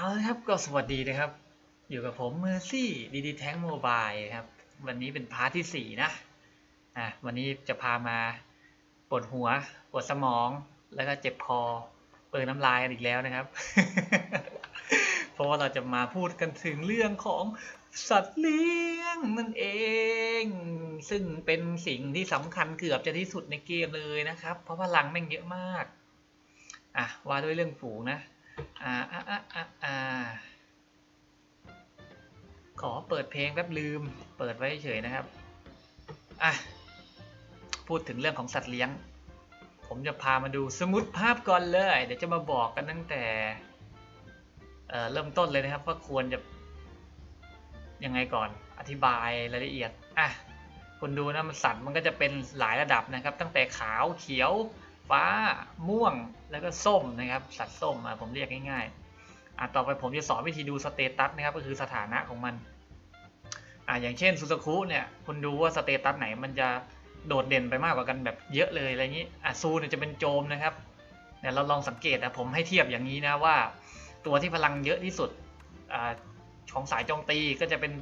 เอาละครับก็สวัสดีนะครับ อยู่กับผมเมอร์ซี่ดีดีแท้งโมบายครับ วันนี้เป็นพาร์ทที่สี่นะอะวันนี้จะพามาปวดหัวปวดสมองแล้วก็เจ็บคอเปิดน้ำลายกันอีกแล้วนะครับ เพราะว่าเราจะมาพูดกันถึงเรื่องของสัตว์เลี้ยงนั่นเอง ซึ่งเป็นสิ่งที่สำคัญเกือบจะที่สุดในเกมเลยนะครับ เพราะพลังแม่งเยอะมากอะว่าด้วยเรื่องฝูงนะ อ่าอ่าอ่าอ่าขอเปิดเพลงแป๊บลืม เปิดไว้เฉยนะครับ อะ พูดถึงเรื่องของสัตว์เลี้ยง ผมจะพามาดูสมุดภาพก่อนเลย เดี๋ยวจะมาบอกกันตั้งแต่เอ่อเริ่มต้นเลยนะครับว่าควรจะยังไงก่อน อธิบายรายละเอียด อะ คุณดูนะมันสัตว์มันก็จะเป็นหลายระดับนะครับ ตั้งแต่ขาวเขียว ฟ้าม่วงแล้วก็ส้มนะครับ สัตว์ส้มผมเรียกง่ายๆอะต่อไปผมจะสอนวิธีดูสเตตัสนะครับก็คือสถานะของมันอะอย่างเช่นซูซาคุเนี่ยคุณดูว่าสเตตัสไหนมันจะโดดเด่นไปมากกว่ากันแบบเยอะเลยอะไรอย่างนี้อะซูเนี่ยจะเป็นโจมนะครับเนี่ยเราลองสังเกตนะผมให้เทียบอย่างนี้นะว่า ตัวที่พลังเยอะที่สุดอของสายโจมตีก็จะเป็น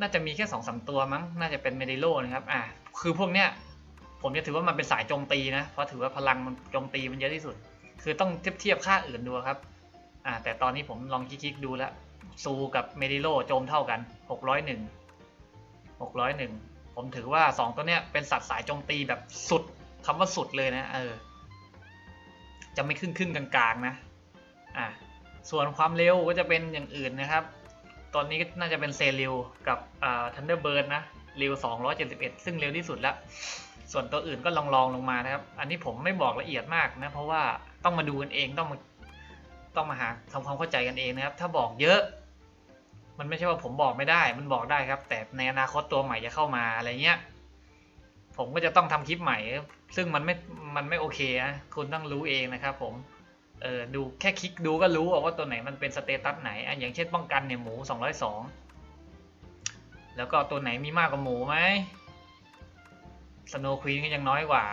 น่าจะมีแค่สองสามตัวมั้ง น่าจะเป็นเมดิโลนะครับอะคือพวกเนี้ย ผมจะถือว่ามันเป็นสายโจมตีนะ เพราะถือว่าพลังมันโจมตีมันเยอะที่สุด คือต้องเทียบเทียบค่าอื่นดูครับ อ่า แต่ตอนนี้ผมลองคลิกๆดูแล้ว ซูกับเมดิโลโจมเท่ากัน 601 601 ผมถือว่า 2 ตัวเนี้ยเป็นสัตว์สายโจมตีแบบสุดคำว่าสุดเลยนะ เออ จะไม่ครึ่งครึ่งๆกลางๆนะ อ่า ส่วนความเร็วก็จะเป็นอย่างอื่นนะครับ ตอนนี้ก็น่าจะเป็นเซริลกับอ่าทันเดอร์เบิร์ดนะ เร็ว 271 ซึ่งเร็วที่สุดแล้ว ส่วนตัวอื่นก็ลองลองลงมานะครับ อันนี้ผมไม่บอกละเอียดมากนะ เพราะว่าต้องมาดูกันเองต้องมาต้องมาหาทำความเข้าใจกันเองนะครับ ถ้าบอกเยอะ มันไม่ใช่ว่าผมบอกไม่ได้ มันบอกได้ครับ แต่ในอนาคตตัวใหม่จะเข้ามาอะไรเงี้ย ผมก็จะต้องทำคลิปใหม่ ซึ่งมันไม่ มันไม่โอเคนะคุณต้องรู้เองนะครับผม เออดูแค่คลิกดูก็รู้ว่าตัวไหนมันเป็นสเตตัสไหนอะอย่างเช่นป้องกันเนี่ยหมู 202 แล้วก็ตัวไหนมีมากกว่าหมูไหม สโนว์ควีนก็ยังน้อยกว่า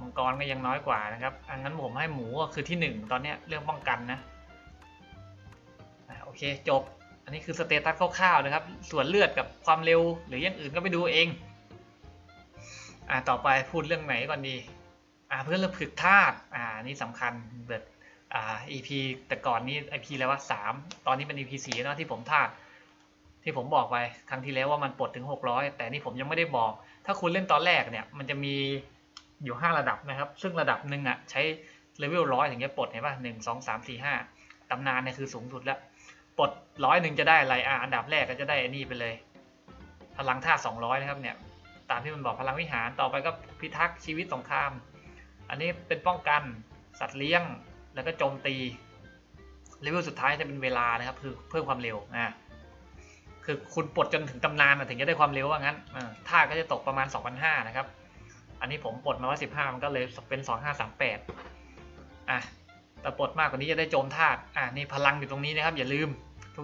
มังกรก็ยังน้อยกว่านะครับ อันนั้นผมให้หมูคือที่หนึ่งตอนนี้เรื่องป้องกันนะอะโอเคจบ อันนี้คือสเตตัสคร่าวๆนะครับ ส่วนเลือดกับความเร็วหรืออย่างอื่นก็ไปดูเอง อ่าต่อไปพูดเรื่องไหนก่อนดี อ่าเพื่อนเราผึกธาตุอ่านี่สำคัญเบิดอ่า EP แต่ก่อนนี้ EP แล้วว่าสามตอนนี้เป็น EP สี่แล้วที่ผมธาตุที่ผมบอกไปครั้งที่แล้วว่ามันปลดถึง 600 แต่นี่ผมยังไม่ได้บอก ถ้าคุณเล่นตอนแรกเนี่ยมันจะมีอยู่ 5 ระดับนะครับ ซึ่งระดับหนึ่งอะใช้เลเวลร้อยถึงจะปลดเห็นป่ะหนึ่งสองสามสี่ห้าตำนานเนี่ยคือสูงสุดแล้วปลดร้อยหนึ่งจะได้อะไรอะอันดับแรกก็จะได้อันนี้ไปเลย พลังท่าสองร้อยนะครับเนี่ยตามที่มันบอกพลังวิหารต่อไปก็พิทักษ์ชีวิตสงคราม อันนี้เป็นป้องกันสัตว์เลี้ยงแล้วก็โจมตีเลเวลสุดท้ายจะเป็นเวลานะครับคือเพิ่มความเร็วอ่า คือคุณปลดจนถึงตำนานถึงจะได้ความเร็วว่างั้นอ่าท่าก็จะตกประมาณ 2,500 นะครับ อันนี้ผมปลดมาว่า 15 มันก็เลยเป็น 2538 อะ แต่ปลดมากกว่านี้จะได้โจมธาตุ อะ นี่พลังอยู่ตรงนี้นะครับ อย่าลืม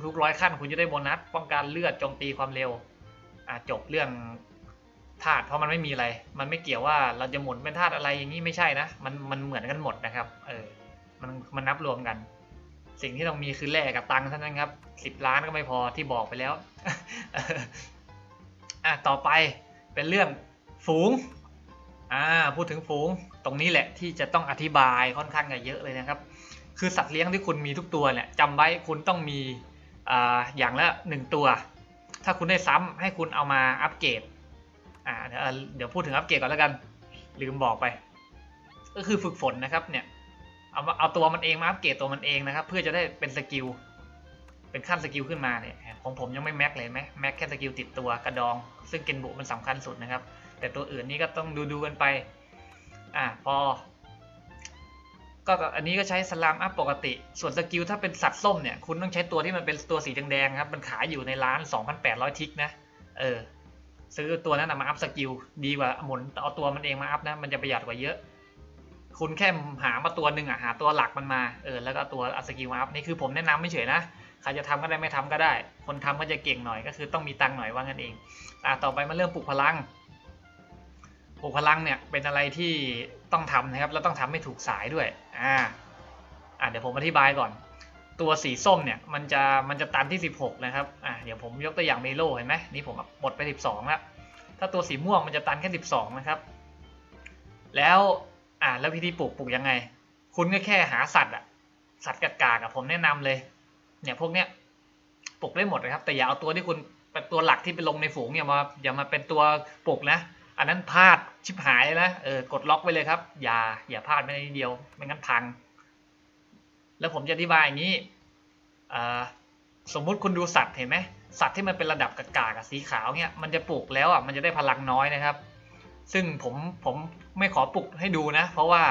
ทุกๆร้อยขั้นคุณจะได้โบนัส ป้องกันเลือด โจมตีความเร็ว อะ จบเรื่องธาตุ เพราะมันไม่มีอะไร มันไม่เกี่ยวว่าเราจะหมุนเป็นธาตุอะไรอย่างนี้ไม่ใช่นะ มันมันเหมือนกันหมดนะครับ เออ มันมันนับรวมกัน สิ่งที่ต้องมีคือแลกกับตังค์เท่านั้นครับสิบล้านก็ไม่พอที่บอกไปแล้วอะต่อไปเป็นเรื่องฝูงอ่าพูดถึงฝูงตรงนี้แหละที่จะต้องอธิบายค่อนข้างจะเยอะเลยนะครับ คือสัตว์เลี้ยงที่คุณมีทุกตัวเนี่ยจำไว้คุณต้องมีอ่าอย่างละหนึ่งตัว ถ้าคุณได้ซ้ำให้คุณเอามาอัปเกรดอ่าเดี๋ยวเอ่อเดี๋ยวพูดถึงอัปเกรดก่อนแล้วกัน ลืมบอกไป ก็คือฝึกฝนนะครับเนี่ย เอาเอาตัวมันเองมาอัปเกรดตัวมันเองนะครับ เพื่อจะได้เป็นสกิลเป็นขั้นสกิลขึ้นมาเนี่ยของผมยังไม่แม็กเลยไหมแม็กแค่สกิลติดตัวกระดอง ซึ่งเกนบุมันสำคัญสุดนะครับ แต่ตัวอื่นนี่ก็ต้องดูดูกันไปอ่าพอ ก็อันนี้ก็ใช้สลามอัพปกติ ส่วนสกิลถ้าเป็นสัตว์ส้มเนี่ยคุณต้องใช้ตัวที่มันเป็นตัวสีแดงๆครับ มันขายอยู่ในร้าน 2,800 ทิกนะ เออ ซื้อตัวนั้นมาอัพสกิลดีกว่าหมุนเอาตัวมันเองมาอัพนะมันจะประหยัดกว่าเยอะ คุณแค่หามาตัวหนึ่งอะหาตัวหลักมันมาเออแล้วก็ตัวอัสกิลมาอัพนี่คือผมแนะนำไม่เฉยนะใครจะทำก็ได้ไม่ทำก็ได้ คนทำก็จะเก่งหน่อยก็คือต้องมีตังหน่อยว่างั้นเองอะต่อไปมาเรื่องปลุกพลังปลุกพลังเนี่ยเป็นอะไรที่ต้องทำนะครับแล้วต้องทำให้ถูกสายด้วยอ่าอะเดี๋ยวผมอธิบายก่อน ตัวสีส้มเนี่ยมันจะมันจะตันที่ 16 นะครับอะเดี๋ยวผมยกตัวอย่างเมโลเห็นไหมนี่ผมหมดไป 12แล้วถ้าตัวสีม่วงมันจะตันแค่ 12 นะครับ แล้ว อะแล้วพิธีปลูกปลูกยังไง คุณก็แค่หาสัตว์อะสัตว์กากๆอะผมแนะนำเลย เนี่ยพวกเนี้ยปลูกได้หมดนะครับ แต่อย่าเอาตัวที่คุณเป็นตัวหลักที่ไปลงในฝูงอย่ามาอย่ามาเป็นตัวปลูกนะ อันนั้นพลาดชิบหายเลยนะเออกดล็อกไว้เลยครับ อย่าอย่าพลาดไม่ได้นิดเดียวไม่งั้นพัง แล้วผมจะอธิบายอย่างนี้สมมุติคุณดูสัตว์เห็นไหมสัตว์ที่มันเป็นระดับกากากับสีขาวเนี่ยมันจะปลูกแล้วอะมันจะได้พลังน้อยนะครับ ซึ่งผมผมไม่ขอปลุกให้ดูนะ เพราะว่า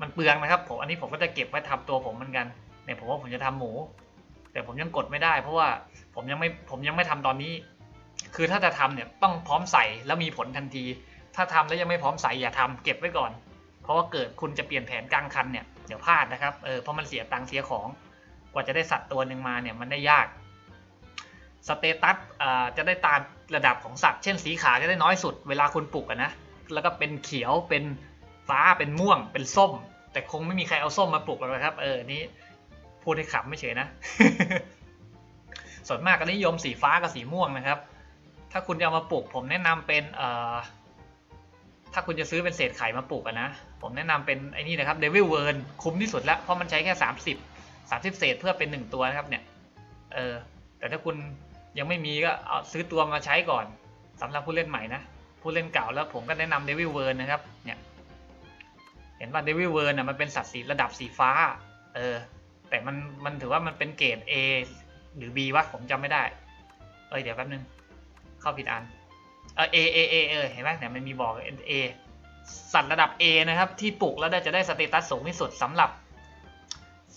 มันเปลืองนะครับผมอันนี้ผมก็จะเก็บไว้ทำตัวผมเหมือนกันเนี่ยผมว่าผมจะทำหมู แต่ผมยังกดไม่ได้ เพราะว่าผมยังไม่ผมยังไม่ทำตอนนี้ คือถ้าจะทำเนี่ยต้องพร้อมใส่แล้วมีผลทันที ถ้าทำแล้วยังไม่พร้อมใส่อย่าทำเก็บไว้ก่อน เพราะว่าเกิดคุณจะเปลี่ยนแผนกลางคันเนี่ยเดี๋ยวพลาดนะครับเออเพราะมันเสียตังค์เสียของ กว่าจะได้สัตว์ตัวหนึ่งมาเนี่ยมันได้ยากสเตตัสอ่าจะได้ตามระดับของสัตว์ เช่นสีขาวจะได้น้อยสุด เวลาคุณปลุกนะ แล้วก็เป็นเขียวเป็นฟ้าเป็นม่วงเป็นส้ม แต่คงไม่มีใครเอาส้มมาปลุกหรอกนะครับ เออนี่พูดให้ขำไม่เฉยนะ ส่วนมากก็นิยมสีฟ้ากับสีม่วงนะครับ ถ้าคุณจะเอามาปลูกผมแนะนำเป็นเอ่อถ้าคุณจะซื้อเป็นเศษไข่มาปลูกนะ ผมแนะนำเป็นไอ้นี่นะครับเดวิลเวิร์นคุ้มที่สุดแล้วเพราะมันใช้แค่ 30 30 เศษเพื่อเป็น 1 ตัวนะครับเนี่ย เออ แต่ถ้าคุณยังไม่มีก็เอาซื้อตัวมาใช้ก่อนสำหรับผู้เล่นใหม่นะ ผู้เล่นเก่าแล้วผมก็แนะนำเดวิลเวิร์นนะครับ เนี่ยเห็นว่าเดวิลเวิร์นอะมันเป็นสัตว์สีระดับสีฟ้า เออ แต่มันมันถือว่ามันเป็นเกรด A หรือ B วะผมจำไม่ได้ เอ้ยเดี๋ยวแป๊บนึง เข้าผิดอัน เออ A A A เออเห็นไหมเนี่ยมันมีบอก A สัตว์ระดับ A นะครับ ที่ปลุกแล้วได้จะได้สเตตัสสูงที่สุดสำหรับ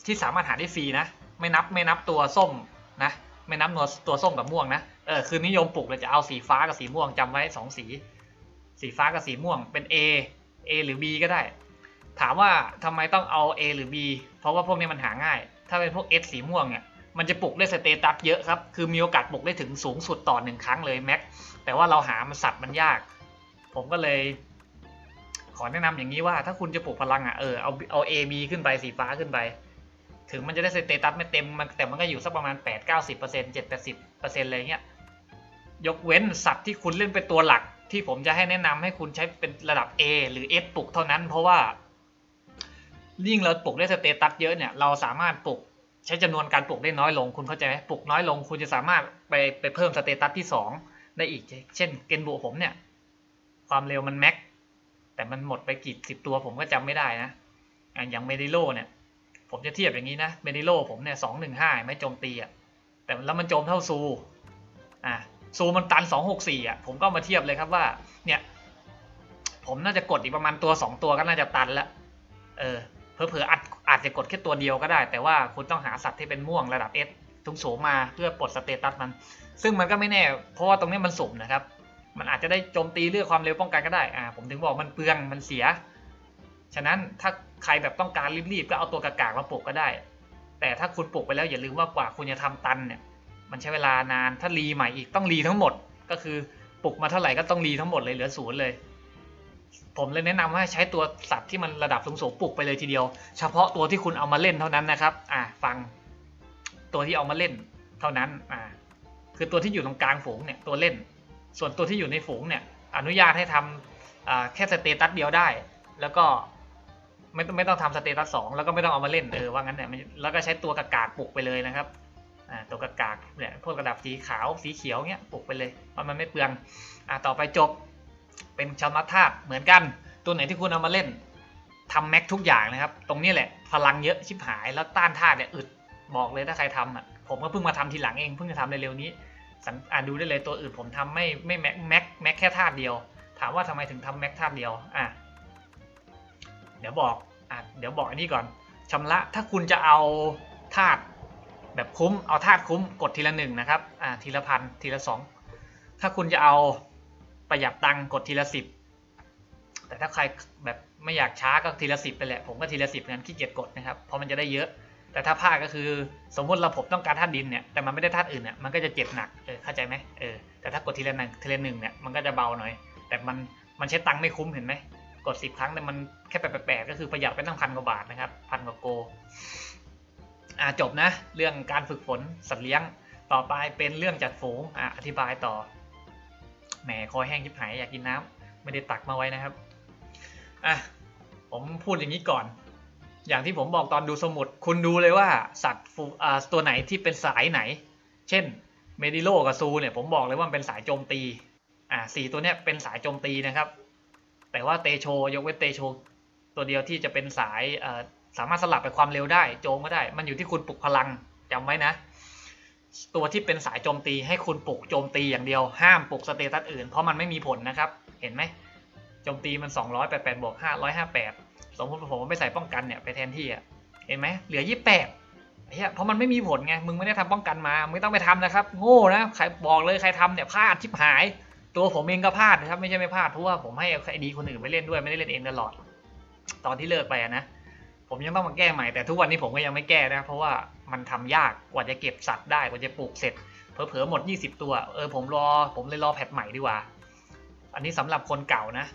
ที่สามารถหาได้ฟรีนะ ไม่นับไม่นับตัวส้มนะ ไม่นับตัวตัวส้มกับม่วงนะ เออคือนิยมปลุกเลยจะเอาสีฟ้ากับสีม่วงจำไว้สองสี สีฟ้ากับสีม่วงเป็น A A หรือ B ก็ได้ ถามว่าทำไมต้องเอา A หรือ B เพราะว่าพวกนี้มันหาง่าย ถ้าเป็นพวก S สีม่วงเนี่ยมันจะปลุกได้สเตตัสเยอะครับ คือมีโอกาสปลุกได้ถึงสูงสุดต่อหนึ่งครั้งเลยแม็ก แต่ว่าเราหามันสัตว์มันยาก ผมก็เลย ขอแนะนำอย่างนี้ว่าถ้าคุณจะปลุกพลังอะเออเอาเอา A B ขึ้นไปสีฟ้าขึ้นไป ถึงมันจะได้สเตตัสไม่เต็มมันแต่มันก็อยู่สักประมาณ 8 9 0 7 80อะไรเงี้ย ยกเว้นสัตว์ที่คุณเล่นเป็นตัวหลัก ที่ผมจะให้แนะนำให้คุณใช้เป็นระดับ A หรือ S ปลุกเท่านั้น เพราะว่ายิ่งเราปลุกได้สเตตัสเยอะเนี่ยเราสามารถปลุกใช้จำนวนการปลุกได้น้อยลงคุณเข้าใจไหมปลุกน้อยลง คุณจะสามารถไปไปเพิ่มสเตตัสที่ 2 ได้อีก เช่นเกนบุผมเนี่ย ความเร็วมันแม็กแต่มันหมดไปกี่สิบตัวผมก็จำไม่ได้นะอะอย่างเมดิโลเนี่ย ผมจะเทียบอย่างนี้นะเมดิโลผมเนี่ยสองหนึ่งห้าไม่โจมตีอะแต่แล้วมันโจมเท่าซูอะ ซูมันตันสองหกสี่อะผมก็มาเทียบเลยครับว่า เนี่ย ผมน่าจะกดอีกประมาณตัวสองตัวก็น่าจะตันละเออเผลอๆอาจอาจจะกดแค่ตัวเดียวก็ได้ แต่ว่าคุณต้องหาสัตว์ที่เป็นม่วงระดับเอสทุงสูงมาเพื่อปลดสเตตัสมัน ซึ่งมันก็ไม่แน่ เพราะว่าตรงนี้มันสุ่มนะครับ มันอาจจะได้โจมตีเลือกความเร็วป้องกันก็ได้อ่าผมถึงบอกมันเปลืองมันเสีย ฉะนั้นถ้าใครแบบต้องการรีบๆก็เอาตัวกากากมาปลุกก็ได้ แต่ถ้าคุณปลุกไปแล้วอย่าลืมว่ากว่าคุณจะทำตันเนี่ย มันใช้เวลานานถ้ารีใหม่อีกต้องรีทั้งหมด ก็คือปลุกมาเท่าไหร่ก็ต้องรีทั้งหมดเลยเหลือศูนย์เลย ผมเลยแนะนำว่าใช้ตัวสัตว์ที่มันระดับสูงๆปลุกไปเลยทีเดียว เฉพาะตัวที่คุณเอามาเล่นเท่านั้นนะครับ อ่าฟังตัวที่เอามาเล่นเท่านั้นอ่าคือตัวที่อยู่ตรงกลางฝูงเนี่ยตัวเล่น ส่วนตัวที่อยู่ในฝูงเนี่ยอนุญาตให้ทำแค่สเตตัสเดียวได้ แล้วก็ไม่ต้องไม่ต้องทำสเตตัสสองแล้วก็ไม่ต้องเอามาเล่นเออว่างั้นเนี่ยแล้วก็ใช้ตัวกากากปลุกไปเลยนะครับ ตัวกากากเนี่ยพวกระดับสีขาวสีเขียวเนี้ยปลุกไปเลยเพราะมันไม่เปลืองอ่าต่อไปจบเป็นชาวนัทธาตุเหมือนกัน ตัวไหนที่คุณเอามาเล่นทำแม็กทุกอย่างนะครับ ตรงนี้แหละพลังเยอะชิบหายแล้วต้านธาตุเนี่ยอึดบอกเลยถ้าใครทำอะผมก็เพิ่งมาทำทีหลังเองเพิ่งจะทำเร็วๆนี้สังอ่าดูได้เลยตัวอื่นผมทำไม่ไม่แม็กแม็กแม็กแค่ธาตุเดียว ถามว่าทำไมถึงทำแม็กธาตุเดียวอะเดี๋ยวบอกอะเดี๋ยวบอกอันนี้ก่อนชำระถ้าคุณจะเอาธาตุ แบบคุ้มเอาธาตุคุ้มกดทีละหนึ่งนะครับอ่าทีละพันทีละสองถ้าคุณจะเอาประหยัดตังค์กดทีละสิบแต่ถ้าใครแบบไม่อยากช้าก็ทีละสิบไปแหละผมก็ทีละสิบงั้นขี้เกียจกดนะครับเพราะมันจะได้เยอะ แต่ถ้าพลาดก็คือสมมติเราผมต้องการธาตุดินเนี่ยแต่มันไม่ได้ธาตุอื่นเนี่ยมันก็จะเจ็บหนักเออเข้าใจไหมเออแต่ถ้ากดทีละหนึ่งทีละหนึ่งเนี่ยมันก็จะเบาหน่อย แต่มันมันใช้ตังค์ไม่คุ้มเห็นไหมกดสิบครั้งแต่มันแค่แปดๆก็คือประหยัดไปตั้งพันกว่าบาทนะครับพันกว่าโก อ่าจบนะเรื่องการฝึกฝนสัตว์เลี้ยง ต่อไปเป็นเรื่องจัดฝูงอะอธิบายต่อแหมคอแห้งยิบหายอยากกินน้ำไม่ได้ตักมาไว้นะครับอะผมพูดอย่างนี้ก่อน อย่างที่ผมบอกตอนดูสมุด คุณดูเลยว่าสัตว์อ่าตัวไหนที่เป็นสายไหน เช่นเมดิโลกับซูเนี่ยผมบอกเลยว่ามันเป็นสายโจมตีอ่าสี่ตัวเนี้ยเป็นสายโจมตีนะครับ แต่ว่าเตโชยกเว้นเตโชตัวเดียวที่จะเป็นสายเอ่อ สามารถสลับไปความเร็วได้โจมก็ได้ มันอยู่ที่คุณปลุกพลังจำไว้นะ ตัวที่เป็นสายโจมตีให้คุณปลุกโจมตีอย่างเดียวห้ามปลุกสเตตัสอื่นเพราะมันไม่มีผลนะครับ เห็นไหมโจมตีมัน288บวก558สมมติผมไม่ใส่ป้องกันเนี่ยไปแทนที่อะเห็นไหมเหลือ 28เฮียเพราะมันไม่มีผลไงมึงไม่ได้ทำป้องกันมาไม่ต้องไปทำนะครับ โง่นะใครบอกเลยใครทำเนี่ยพลาดชิบหาย ตัวผมเองก็พลาดนะครับไม่ใช่ไม่พลาดเพราะว่าผมให้ไอดีคนอื่นไปเล่นด้วยไม่ได้เล่นเองตลอด ตอนที่เลิกไปนะ ผมยังต้องมาแก้ใหม่แต่ทุกวันนี้ผมก็ยังไม่แก้นะเพราะว่ามันทำยากกว่าจะเก็บสัตว์ได้กว่าจะปลูกเสร็จเผลอๆหมด 20 ตัวเออผมรอผมเลยรอแพทใหม่ดีกว่า อันนี้สำหรับคนเก่านะ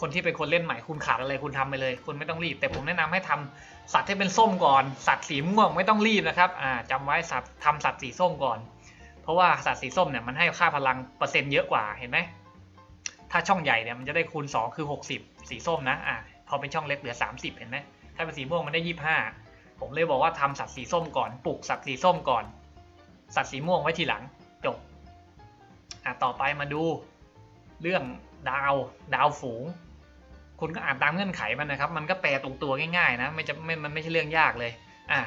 คนที่เป็นคนเล่นใหม่คุณขาดอะไรคุณทำไปเลย คุณไม่ต้องรีบ แต่ผมแนะนำให้ทำสัตว์ให้เป็นส้มก่อน สัตว์สีม่วงไม่ต้องรีบนะครับอ่าจำไว้สัตว์ทำสัตว์สีส้มก่อน เพราะว่าสัตว์สีส้มเนี่ยมันให้ค่าพลังเปอร์เซ็นต์เยอะกว่าเห็นไหมถ้าช่องใหญ่เนี่ยมันจะได้คูณ 2 คือ 60 สีส้มนะอ่าพอเป็นช่องเล็กเหลือ 30 เห็นไหม ถ้าเป็นสีม่วงมันได้25ผมเลยบอกว่าทำสัตว์สีส้มก่อนปลูกสัตว์สีส้มก่อน สัตว์สีม่วงไว้ทีหลังจบอะต่อไปมาดูเรื่องดาวดาวฝูง คุณก็อ่านตามเงื่อนไขมันนะครับ มันก็แปลตรงตัวง่ายๆนะไม่จะไม่มันไม่ใช่เรื่องยากเลยอะ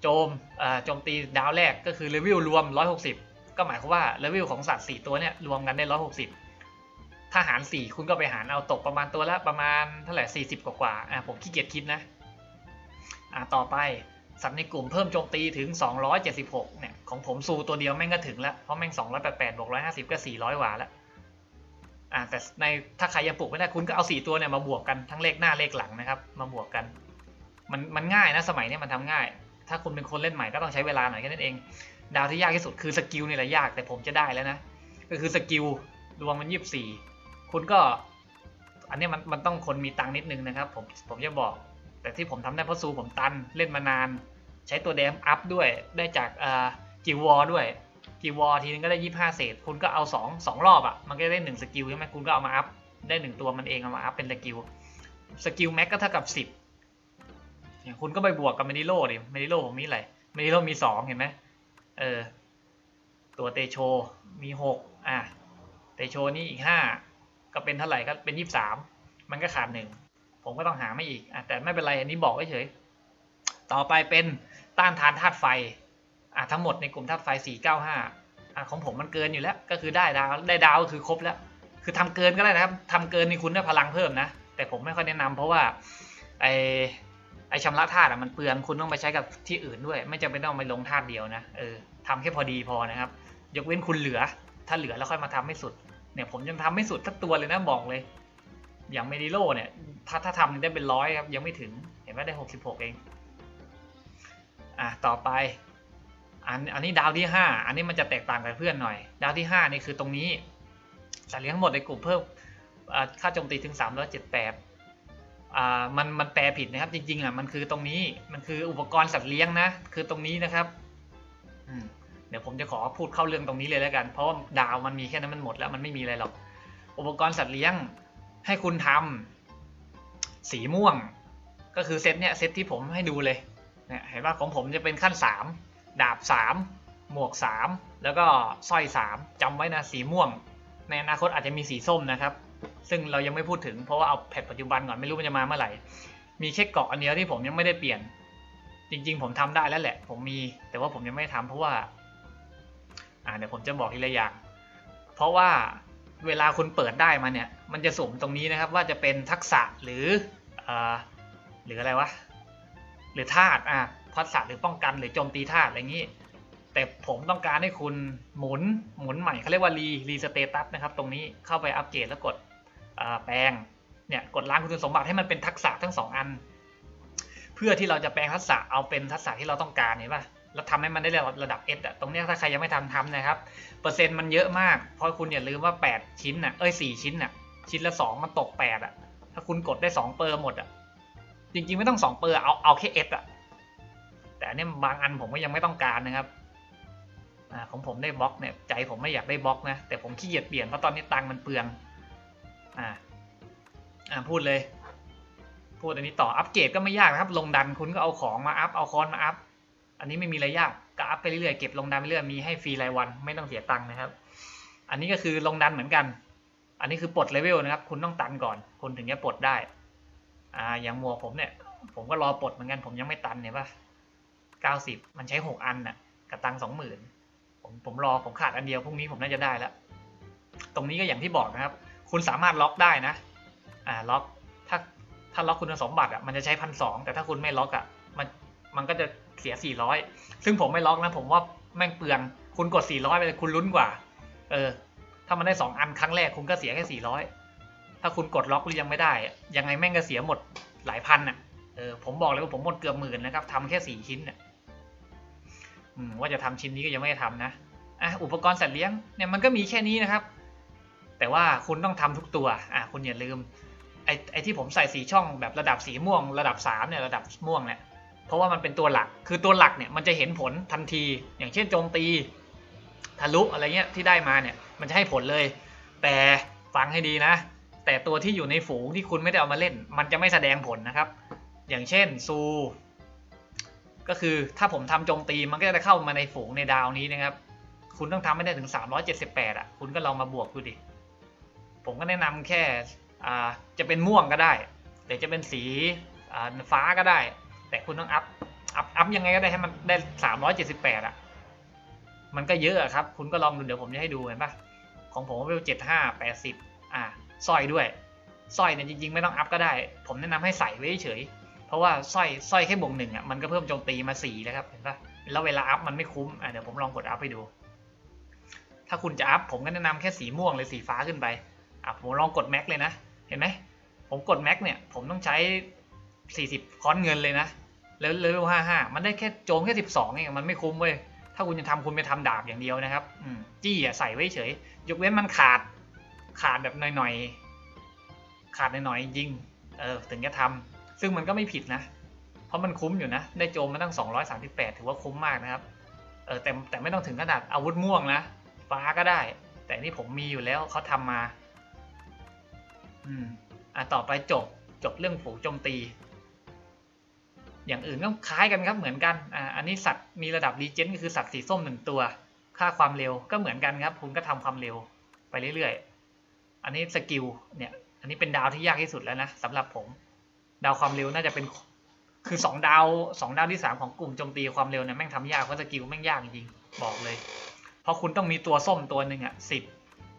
โจมอ่าโจมตีดาวแรกก็คือเลเวลรวม 160 ก็หมายความว่าเลเวลของสัตว์ 4 ตัวเนี่ยรวมกันได้ 160 ถ้าหาร 4 คุณก็ไปหารเอาตกประมาณตัวละประมาณเท่าไหร่40 กว่าๆอะผมขี้เกียจคิดนะ อะต่อไปสัตว์ในกลุ่มเพิ่มโจมตีถึง 276 เนี่ย ของผมซูตัวเดียวแม่งก็ถึงแล้ว เพราะแม่ง 288บวก150 ก็ 400กว่าแล้ว อ่าแต่ในถ้าใครยังปลูกไม่ได้คุณก็เอาสี่ตัวเนี่ยมาบวกกันทั้งเลขหน้าเลขหลังนะครับ มาบวกกัน มันมันง่ายนะสมัยนี้มันทำง่าย ถ้าคุณเป็นคนเล่นใหม่ก็ต้องใช้เวลาหน่อยแค่นั้นเอง ดาวที่ยากที่สุดคือสกิลนี่แหละยากแต่ผมจะได้แล้วนะ ก็คือสกิลรวมมันยี่สิบสี่คุณก็ อันนี้มันมันต้องคนมีตังค์นิดนึงนะครับ ผมผมจะบอก แต่ที่ผมทำได้เพราะซูผมตันเล่นมานาน ใช้ตัวแดมอัพด้วยได้จากกิวอด้วยกีวอทีนึงก็ได้ยี่ห้าเศษ คุณก็เอาสองสองรอบอะ่ะมันก็ได้หนึ่งสกิลใช่ไหมคุณก็เอามาอัพได้หนึ่งตัวมันเองเอามาอัพเป็นสกิลสกิลแม็กก็เท่ากับสิบอย่างคุณก็ไปบวกกับเมดิโลดิเมดิโลผมมีอะไรเมดิโลมีสองเห็นไหมเออตัวเตโชมีหกอะเตโชนี่อีกห้าก็เป็นเท่าไหร่ก็เป็นยี่สามมันก็ขาดหนึ่ง ผมก็ต้องหาไม่อีกอแต่ไม่เป็นไรอันนี้บอกเฉยต่อไปเป็นต้านทานธาตุไฟทั้งหมดในกลุ่มธาตุไฟ 495อของผมมันเกินอยู่แล้ว ก็คือได้ดาวได้ดาวก็คือครบแล้ว คือทำเกินก็ได้นะครับทำเกินนี่คุณได้พลังเพิ่มนะ แต่ผมไม่ค่อยแนะนำเพราะว่าไอไอชำระธาตุอะมันเปลืองคุณต้องไปใช้กับที่อื่นด้วย ไม่จำเป็นต้องไปลงธาตุเดียวนะเออทำแค่พอดีพอนะครับ ยกเว้นคุณเหลือ ถ้าเหลือแล้วค่อยมาทำให้สุดเนี่ยผมยังทำไม่สุดทักตัวเลยนะบอกเลย อย่างเมดิโลเนี่ย ถ้าถ้าทำได้เป็นร้อยครับ ยังไม่ถึง เห็นไหมได้ 66 เอง อะ ต่อไป อันอันนี้ดาวที่ 5 อันนี้มันจะแตกต่างกับเพื่อนหน่อย ดาวที่ 5 นี่คือตรงนี้สัตว์เลี้ยงหมดในกลุ่มเพิ่มค่าโจมตีถึง 378อ่ามันมันแปลผิดนะครับ จริงๆอะมันคือตรงนี้มันคืออุปกรณ์สัตว์เลี้ยงนะ คือตรงนี้นะครับอืมเดี๋ยวผมจะขอพูดเข้าเรื่องตรงนี้เลยแล้วกัน เพราะว่าดาวมันมีแค่นั้นมันหมดแล้วมันไม่มีอะไรหรอก อุปกรณ์สัตว์เลี้ยง ให้คุณทำสีม่วง ก็คือเซตเนี้ยเซตที่ผมให้ดูเลยเนี่ยเห็นว่าของผมจะเป็นขั้น 3 ดาบ 3 หมวก 3 แล้วก็สร้อย 3จำไว้นะสีม่วง ในอนาคตอาจจะมีสีส้มนะครับ ซึ่งเรายังไม่พูดถึงเพราะว่าเอาแพทปัจจุบันก่อนไม่รู้มันจะมาเมื่อไหร่ มีแค่เกาะอันเดียวที่ผมยังไม่ได้เปลี่ยน จริง ๆ ผมทำได้แล้วแหละ ผมมีแต่ว่าผมยังไม่ทำเพราะว่า อ่าเดี๋ยวผมจะบอกทีละอย่างเพราะว่า เวลาคุณเปิดได้มาเนี่ย มันจะสุ่มตรงนี้นะครับว่าจะเป็นทักษะหรืออหรืออะไรวะ หรือธาตุอะทักษะหรือป้องกันหรือโจมตีธาตุอะไรอย่างนี้ แต่ผมต้องการให้คุณหมุนหมุนใหม่เขาเรียกว่ารีรีสเตตัสนะครับ ตรงนี้เข้าไปอัปเกรดแล้วกดแปลงเนี่ยกดล้างคุณสมบัติให้มันเป็นทักษะทั้งสองอัน เพื่อที่เราจะแปลงทักษะเอาเป็นทักษะที่เราต้องการเห็นป่ะ แล้วทำให้มันได้ระดับ S อะตรงนี้ถ้าใครยังไม่ทำทำนะครับ เปอร์เซ็นต์มันเยอะมาก เพราะคุณอย่าลืมว่า 8 ชิ้นอะเอ้ย 4 ชิ้นอะชิ้นละ 2 มันตก 8อะถ้าคุณกดได้ 2 เปอร์หมดอะจริงๆไม่ต้อง 2 เปอร์เอาเอาแค่ S อะแต่อันนี้บางอันผมก็ยังไม่ต้องการนะครับอ่าของผมได้บล็อกเนี่ยใจผมไม่อยากได้บล็อกนะแต่ผมขี้เกียจเปลี่ยนเพราะตอนนี้ตังค์มันเปลืองอ่าอ่าพูดเลย พูดอันนี้ต่ออัปเกรดก็ไม่ยากนะครับ ลงดันคุณก็เอาของมาอัพเอาคอนมาอัพ อันนี้ไม่มีอะไรยากก็อัพไปเรื่อยๆเก็บลงดันไปเรื่อยมีให้ฟรีรายวันไม่ต้องเสียตังค์นะครับ อันนี้ก็คือลงดันเหมือนกัน อันนี้คือปลดเลเวลนะครับ คุณต้องตันก่อน คุณถึงจะปลดได้อ่าอย่างหมวกผมเนี่ย ผมก็รอปลดเหมือนกัน ผมยังไม่ตันเนี่ยป่ะเก้าสิบมันใช้หกอันน่ะกับตังสองหมื่นผมผมรอผมขาดอันเดียวพรุ่งนี้ผมน่าจะได้แล้ว ตรงนี้ก็อย่างที่บอกนะครับ คุณสามารถล็อกได้นะ อ่าล็อกถ้าถ้าล็อกคุณสมบัติอะมันจะใช้พันสองแต่ถ้าคุณไม่ล็อกอะมันมันก็จะ เสียสี่ร้อยซึ่งผมไม่ล็อกนะ ผมว่าแม่งเปลือง คุณกดสี่ร้อยไปเลยคุณลุ้นกว่า เออ ถ้ามันได้สองอันครั้งแรกคุณก็เสียแค่สี่ร้อยถ้าคุณกดล็อกหรือยังไม่ได้ ยังไงแม่งก็เสียหมดหลายพันอะ เออ ผมบอกเลยว่าผมหมดเกือบหมื่นนะครับทำแค่สี่ชิ้นอะว่าจะทำชิ้นนี้ก็ยังไม่ได้ทำนะ อะ อุปกรณ์สัตว์เลี้ยงเนี่ยมันก็มีแค่นี้นะครับ แต่ว่าคุณต้องทำทุกตัว อะ คุณอย่าลืมไอ้ไอ้ที่ผมใส่สีช่องแบบระดับสีม่วง ระดับสามเนี่ยระดับม่วงเนี่ย เพราะว่ามันเป็นตัวหลัก คือตัวหลักเนี่ยมันจะเห็นผลทันที อย่างเช่นโจมตีทะลุอะไรเงี้ยที่ได้มาเนี่ยมันจะให้ผลเลย แต่ฟังให้ดีนะ แต่ตัวที่อยู่ในฝูงที่คุณไม่ได้เอามาเล่น มันจะไม่แสดงผลนะครับ อย่างเช่นซูก็คือถ้าผมทำโจมตีมันก็จะเข้ามาในฝูงในดาวนี้นะครับ คุณต้องทำให้ได้ถึง 378อะ คุณก็ลองมาบวกดูดิ ผมก็แนะนำแค่จะเป็นม่วงก็ได้หรือจะเป็นสีฟ้าก็ได้ แต่คุณต้องอัพ อัพ อัพยังไงก็ได้ให้มันได้378อะ มันก็เยอะอะครับ คุณก็ลองดูเดี๋ยวผมจะให้ดูเห็นปะของผมเป็น75 80อ่าสร้อยด้วยสร้อยเนี่ยจริงๆ ไม่ต้องอัพก็ได้ ผมแนะนำให้ใส่ไว้เฉย เพราะว่าสร้อยสร้อยแค่บวกหนึ่งอะมันก็เพิ่มโจมตีมาสี่แล้วครับเห็นปะแล้วเวลาอัพมันไม่คุ้มอะเดี๋ยวผมลองกดอัพให้ดู ถ้าคุณจะอัพผมก็แนะนำแค่สีม่วงหรือสีฟ้าขึ้นไปอะผมลองกดแม็กเลยนะ เห็นไหมผมกดแม็กเนี่ยผมต้องใช้ 40 คอนเงินเลยนะ แล้วเลเวล55มันได้แค่โจมแค่12เองมันไม่คุ้มเว้ยถ้าคุณจะทำคุณไปทำดาบอย่างเดียวนะครับอืจี้อะใส่ไว้เฉย ยกเว้นมันขาดขาดแบบหน่อยๆ ขาดหน่อยๆจริงเออถึงจะทำซึ่งมันก็ไม่ผิดนะ เพราะมันคุ้มอยู่นะ ได้โจมมาตั้ง 238 ถือว่าคุ้มมากนะครับเออแต่แต่ไม่ต้องถึงขนาดอาวุธม่วงนะฟ้าก็ได้ แต่นี่ผมมีอยู่แล้วเขาทำมา อืมอะต่อไปจบจบเรื่องฝูงโจมตี อย่างอื่นก็คล้ายกันครับเหมือนกันอ่าอันนี้สัตว์มีระดับรีเจนก็คือสัตว์สีส้มหนึ่งตัว ค่าความเร็วก็เหมือนกันครับ คุณก็ทำความเร็วไปเรื่อยๆ อันนี้สกิลเนี่ยอันนี้เป็นดาวที่ยากที่สุดแล้วนะสำหรับผม ดาวความเร็วน่าจะเป็นคือสองดาวสองดาวที่สามของกลุ่มโจมตีความเร็วเนี่ยแม่งทำยากเพราะสกิลแม่งยากจริงบอกเลย เพราะคุณต้องมีตัวส้มตัวหนึ่งอะสิบ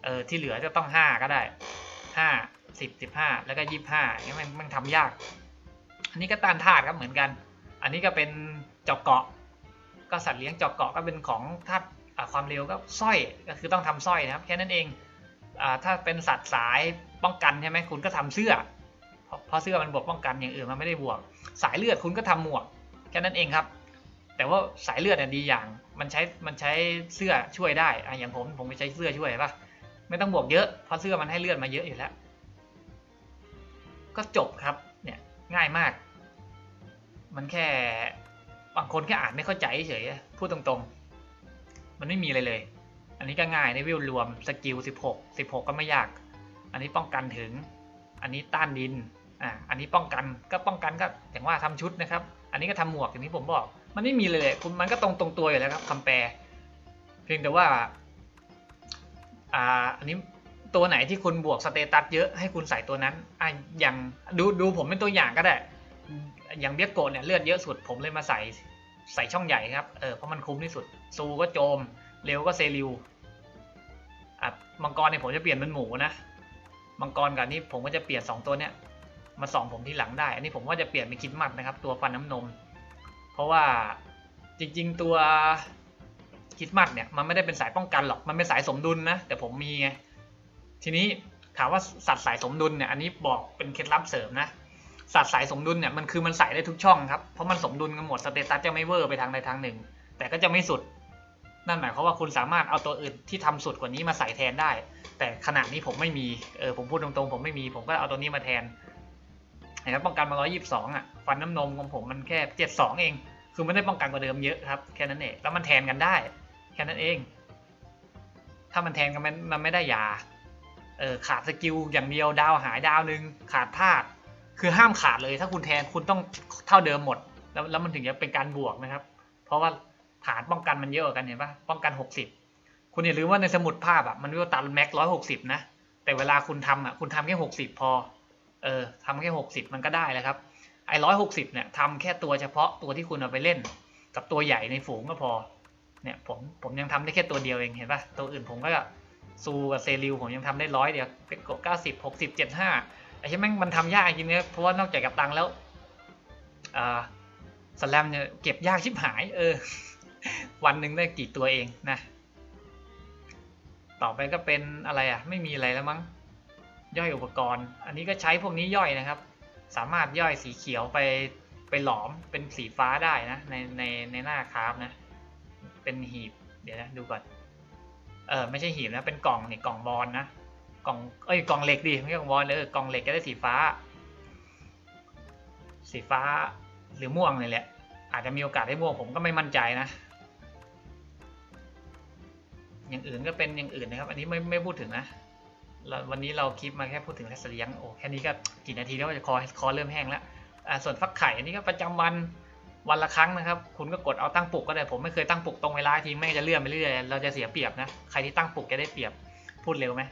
เออที่เหลือจะต้องห้าก็ได้ห้าสิบสิบห้าแล้วก็ยี่ห้าเนี่ยแม่งแม่งทำยาก อันนี้ก็ต้านธาตุครับเหมือนกัน อันนี้ก็เป็นจอกเกาะ ก็สัตว์เลี้ยงจอกเกาะก็เป็นของธาตุความเร็วก็สร้อยก็คือต้องทำสร้อยนะครับแค่นั้นเองอถ้าเป็นสัตว์สายป้องกันใช่ไหมคุณก็ทำเสื้อเพราะเสื้อมันบวกป้องกันอย่างอื่นมันไม่ได้บวก สายเลือดคุณก็ทำหมวกแค่นั้นเองครับ แต่ว่าสายเลือดเนี่ยดีอย่างมันใช้มันใช้เสื้อช่วยได้ออย่างผมผมไปใช้เสื้อช่วยป่ะไม่ต้องบวกเยอะเพราะเสื้อมันให้เลือดมาเยอะอยู่แล้ว ก็จบครับเนี่ยง่ายมาก มันแค่บางคนแค่อ่านไม่เข้าใจเฉยๆพูดตรงๆ มันไม่มีอะไรเลย อันนี้ก็ง่ายในวิวรวมสกิล 16 16 ก็ไม่ยาก อันนี้ป้องกันถึง อันนี้ต้านดิน อ่า อันนี้ป้องกันก็ป้องกันก็อย่างว่าทำชุดนะครับ อันนี้ก็ทำหมวกอย่างที่ผมบอก มันไม่มีเลยเลยคุณมันก็ตรงตรงตัวอยู่แล้วครับคำแปล เพียงแต่ว่า อ่า อันนี้ตัวไหนที่คุณบวกสเตตัสเยอะให้คุณใส่ตัวนั้นอะอย่างดูดูผมเป็นตัวอย่างก็ได้ อย่างเบียกโกะเนี่ยเลือดเยอะสุดผมเลยมาใส่ใส่ช่องใหญ่ครับ เออเพราะมันคุ้มที่สุด ซูก็โจม เร็วก็เซริวอะมังกรเนี่ยผมจะเปลี่ยนเป็นหมูนะ มังกรกับนี้ผมก็จะเปลี่ยนสองตัวเนี้ยมาส่องผมที่หลังได้ อันนี้ผมว่าจะเปลี่ยนเป็นคิดมัดนะครับ ตัวฟันน้ำนม เพราะว่าจริง ๆ ตัวคิดมัดเนี่ยมันไม่ได้เป็นสายป้องกันหรอก มันเป็นสายสมดุลนะ แต่ผมมีไง ทีนี้ถามว่าสัตว์สายสมดุลเนี่ย อันนี้บอกเป็นเคล็ดลับเสริมนะ สัตว์สายสมดุลเนี่ยมันคือมันใส่ได้ทุกช่องครับเพราะมันสมดุลกันหมดสเตตัสจะไม่เวอร์ไปทางใดทางหนึ่ง แต่ก็จะไม่สุด นั่นหมายความว่าคุณสามารถเอาตัวอื่นที่ทำสุดกว่านี้มาใส่แทนได้ แต่ขณะนี้ผมไม่มีเออผมพูดตรงๆ ผมไม่มีผมก็เอาตัวนี้มาแทนนะครับป้องกันมา122อะฟันน้ำนมของผมมันแค่72เอง คือไม่ได้ป้องกันกว่าเดิมเยอะครับแค่นั้นเองแล้วมันแทนกันได้ แค่นั้นเอง ถ้ามันแทนกันมันมันไม่ได้ยาเออขาดสกิลอย่างเดียวดาวหายดาวหนึ่งขาดธาตุ คือห้ามขาดเลยถ้าคุณแทนคุณต้องเท่าเดิมหมด แล้วแล้วมันถึงจะเป็นการบวกนะครับ เพราะว่าฐานป้องกันมันเยอะกันเห็นปะป้องกันหกสิบคุณอย่าลืมว่าในสมุดภาพอะมันวิวตันแม็กร้อยหกสิบนะแต่เวลาคุณทำอะคุณทำแค่หกสิบพอเออทำแค่หกสิบมันก็ได้แล้วครับไอ้ร้อยหกสิบเนี่ยทำแค่ตัวเฉพาะตัวที่คุณเอาไปเล่น กับตัวใหญ่ในฝูงก็พอเนี่ยผมผมยังทำได้แค่ตัวเดียวเองเห็นปะตัวอื่นผมก็ซูกับเซริวผมยังทำได้ร้อยเดียวเป็นกเก้าสิบหกสิบเจ็ดห้า ไอ้ที่แม่งมันทำยากจริงเนี่ยเพราะว่านอกจากกับตังแล้วอ่าสแลมเนี่ยเก็บยากชิบหาย เออ วันหนึ่งได้กี่ตัวเองนะ ต่อไปก็เป็นอะไรอะ ไม่มีอะไรแล้วมั้ง ย่อยอุปกรณ์ อันนี้ก็ใช้พวกนี้ย่อยนะครับ สามารถย่อยสีเขียวไปไปหลอมเป็นสีฟ้าได้นะ ในในในหน้าคราฟนะ เป็นหีบ เดี๋ยวนะดูก่อน เออไม่ใช่หีบนะ เป็นกล่องนี่กล่องบอลนะ กล่องเอ้ยกล่องเหล็กดิไม่ใช่กล่องบอลเลยกล่องเหล็กก็ได้สีฟ้า สีฟ้าหรือม่วงเลยแหละอาจจะมีโอกาสได้ม่วงผมก็ไม่มั่นใจนะ อย่างอื่นก็เป็นอย่างอื่นนะครับ อันนี้ไม่ไม่พูดถึงนะวันนี้เราคลิปมาแค่พูดถึงแสัตว์เลียงโอ้แค่นี้ก็กี่นาทีแล้วก็จะคอคอเริ่มแห้งแล้วอ่าส่วนฟักไข่อันนี้ก็ประจำวันวันละครั้งนะครับ คุณก็กดเอาตั้งปลุกก็ได้ผมไม่เคยตั้งปลุกตรงเวลาทีแม่งจะเลื่อนไปเรื่อยเราจะเสียเปรียบนะใครที่ตั้งปลุกจะได้เปรียบ พูดเร็วไหม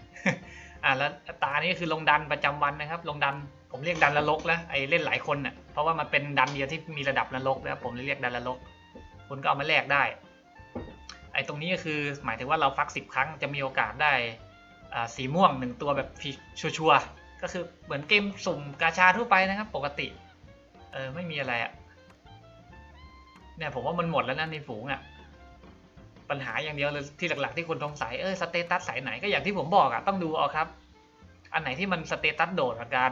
อ่าแล้วตานี่คือลงดันประจำวันนะครับ ลงดันผมเรียกดันละลกแล้วไอ้เล่นหลายคนน่ะเพราะว่ามันเป็นดันเดียวที่มีระดับละลกนะครับผมเลยเรียกดันละลก คุณก็เอามาแลกได้ ไอ้ตรงนี้ก็คือหมายถึงว่าเราฟักสิบครั้งจะมีโอกาสได้อ่าสีม่วงหนึ่งตัวแบบชัวร์ๆก็คือเหมือนเกมสุ่มกาชาทั่วไปนะครับ ปกติ เออไม่มีอะไรอะ่ะเนี่ยผมว่ามันหมดแล้วนะในฝูงอะ่ะ ปัญหาอย่างเดียวเลยที่หลักๆที่คนสงสัยเออสเตตัสสายไหนก็อย่างที่ผมบอกอะต้องดูเอาครับ อันไหนที่มันสเตตัสโดดกัน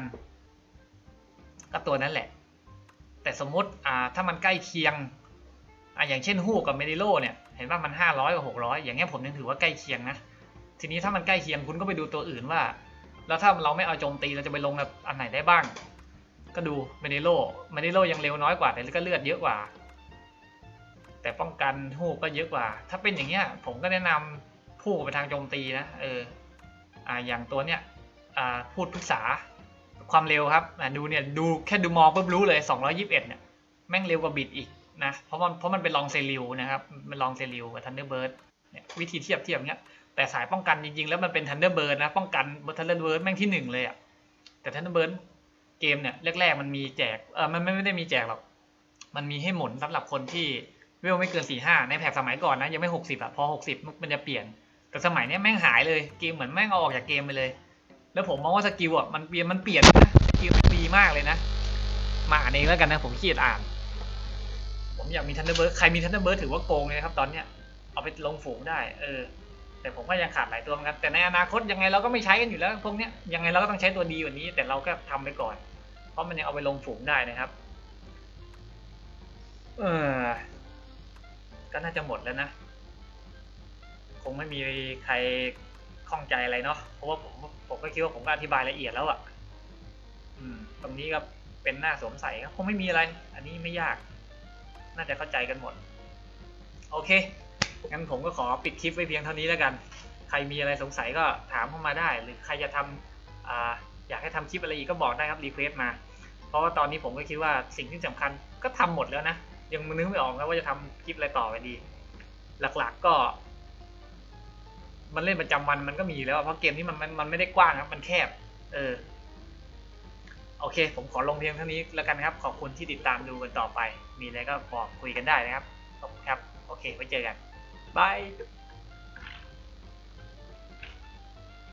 ก็ตัวนั้นแหละ แต่สมมติอ่าถ้ามันใกล้เคียงอ่าอย่างเช่นฮูกกับเมดิโลเนี่ยเห็นว่ามัน 500กับ600 อย่างเงี้ยผมยังถือว่าใกล้เคียงนะทีนี้ถ้ามันใกล้เคียงคุณก็ไปดูตัวอื่นว่า แล้วถ้าเราไม่เอาโจมตีเราจะไปลงแบบอันไหนได้บ้าง ก็ดูเมดิโลเมดิโลยังเร็วน้อยกว่าแต่ก็เลือดเยอะกว่า แต่ป้องกันฮูกก็เยอะกว่า ถ้าเป็นอย่างเงี้ยผมก็แนะนำผู้ไปทางโจมตีนะเอออ่าอย่างตัวเนี้ยอ่าพูดพึกษาความเร็วครับอ่าดูเนี่ยดูแค่ดูมองปุ๊บรู้เลย 221เนี่ยแม่งเร็วกว่าบิดอีกนะเพราะมันเพราะมันเป็นลองเซริวนะครับมันลองเซริวกับทันเดอร์เบิร์ดเนี่ยวิธีเทียบเทียบเนี้ยแต่สายป้องกันจริงๆ แล้วมันเป็นทันเดอร์เบิร์ดนะป้องกันทันเดอร์เบิร์ดแม่งที่หนึ่งเลยอะแต่ทันเดอร์เบิร์ดเกมเนี่ยแรกๆมันมีแจกเออมันไม่ได้มีแจกหรอกมันมีให้หมุนสำหรับคนที่ เวลไม่เกินสี่ห้าในแพ็กสมัยก่อนนะยังไม่หกสิบอะพอหกสิบมันจะเปลี่ยน แต่สมัยนี้แม่งหายเลยเกมเหมือนแม่งเอาออกจากเกมไปเลย แล้วผมมองว่าสกิลอะมันเปลี่ยนมันเปลี่ยนนะสกิลมันดีมากเลยนะ มาอ่านเองแล้วกันนะผมขี้เกียจอ่าน ผมอยากมีทันเดอร์เบิร์ดใครมีทันเดอร์เบิร์ดถือว่าโกงเลยครับตอนเนี้ยเอาไปลงฝูงได้ เออ แต่ผมก็ยังขาดหลายตัวเหมือนกันแต่ในอนาคตยังไงเราก็ไม่ใช้กันอยู่แล้วพวกเนี้ยยังไงเราก็ต้องใช้ตัวดีกว่านี้ แต่เราก็ทำไปก่อน เพราะมันยังเอาไปลงฝูงได้นะครับ เออ ก็น่าจะหมดแล้วนะ คงไม่มีใครข้องใจอะไรเนาะเพราะว่าผมผมก็คิดว่าผมก็อธิบายละเอียดแล้วอะ่ะตรงนี้ก็เป็นหน้าสวมใส่ครับคงไม่มีอะไร อันนี้ไม่ยาก น่าจะเข้าใจกันหมด โอเคงั้นผมก็ขอปิดคลิปไว้เพียงเท่านี้แล้วกัน ใครมีอะไรสงสัยก็ถามเข้ามาได้ หรือใครจะทำออยากให้ทำคลิปอะไรอีกก็บอกได้ครับรีเควสมา เพราะว่าตอนนี้ผมก็คิดว่าสิ่งที่สำคัญก็ทำหมดแล้วนะ ยังนึกไม่ออกนะว่าจะทำคลิปอะไรต่อไปดี หลักๆก็ มันเล่นประจำวันมันก็มีแล้วเพราะเกมนี้มันมันมันไม่ได้กว้างครับมันแคบ เออ โอเค ผมขอลงเพียงเท่านี้แล้วกันครับ ขอบคุณที่ติดตามดูกันต่อไป มีอะไรก็บอกคุยกันได้นะครับขอบคุณครับ โอเคไว้เจอกันบาย